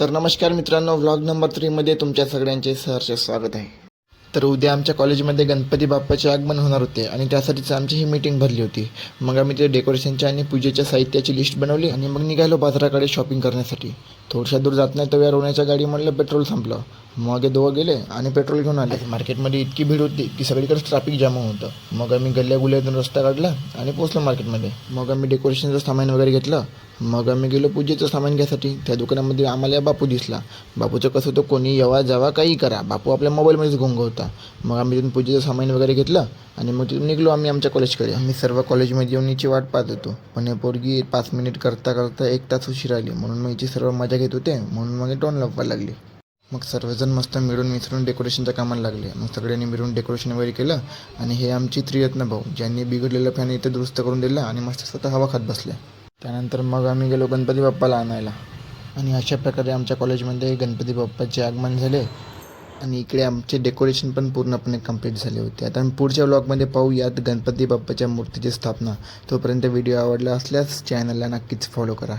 तर नमस्कार मित्रांनो व्लॉग नंबर थ्रीमध्ये तुमच्या सगळ्यांचे सहर्ष स्वागत आहे. तर उद्या आमच्या कॉलेजमध्ये गणपती बाप्पाचे आगमन होणार होते आणि त्यासाठीच आमची ही मीटिंग भरली होती. मग आम्ही ते डेकोरेशनच्या आणि पूजेच्या साहित्याची लिस्ट बनवली आणि मग निघालो बाजाराकडे शॉपिंग करण्यासाठी. थोडशा दूर जात नाही तर या रोण्याच्या गाडी म्हणलं पेट्रोल संपलं. मग हे दोघं गेले आणि पेट्रोल घेऊन आले. मार्केटमध्ये इतकी भीड होती की सगळीकडेच ट्रॅफिक जाम होतं. मग आम्ही गल्ल्या गुल्यातून रस्ता काढला आणि पोचलो मार्केटमध्ये. मग आम्ही डेकोरेशनचं सामान वगैरे घेतलं. मग आम्ही गेलो पूजेचं सामान घ्यायसाठी. त्या दुकानामध्ये आम्हाला बापू दिसला. बापूचं कसं होतं कोणी येवा जावा काही करा. बापू आपल्या मोबाईलमध्येच गुंग होता. मग आम्ही तिथून पूजेचं सामान वगैरे घेतलं आणि मग तिथून निघलो आम्ही आमच्या कॉलेजकडे आम्ही सर्व कॉलेजमध्ये येऊन हिची वाट पाहत होतो. पण हे पोरगी पाच मिनिट करता करता एक तास उशीर आली. म्हणून मग हिची सर्व मजा घेत होते. म्हणून मग टोन लपवायला लागली. मग सर्वजण मस्त मिळून मिसळून डेकोरेशनच्या कामाला लागले. मग सगळ्यांनी मिळून डेकोरेशन वगैरे केलं आणि हे आमची त्रियत्न भाऊ ज्यांनी बिघडलेलं फॅन इथे दुरुस्त करून दिलं आणि मस्त स्वतः हवा खात बसले. त्यानंतर मग आम्ही गेलो गणपती बाप्पाला आणायला. आणि अशा प्रकारे आमच्या कॉलेजमध्ये गणपती बाप्पाचे आगमन झाले आणि इकडे आमचे डेकोरेशन पण पूर्णपणे कंप्लीट झाले होते. आता आम्ही पुढच्या व्लॉगमध्ये पाहू यात गणपती बाप्पाच्या मूर्तीची स्थापना. तोपर्यंत व्हिडिओ आवडला असल्यास चॅनलला नक्कीच फॉलो करा.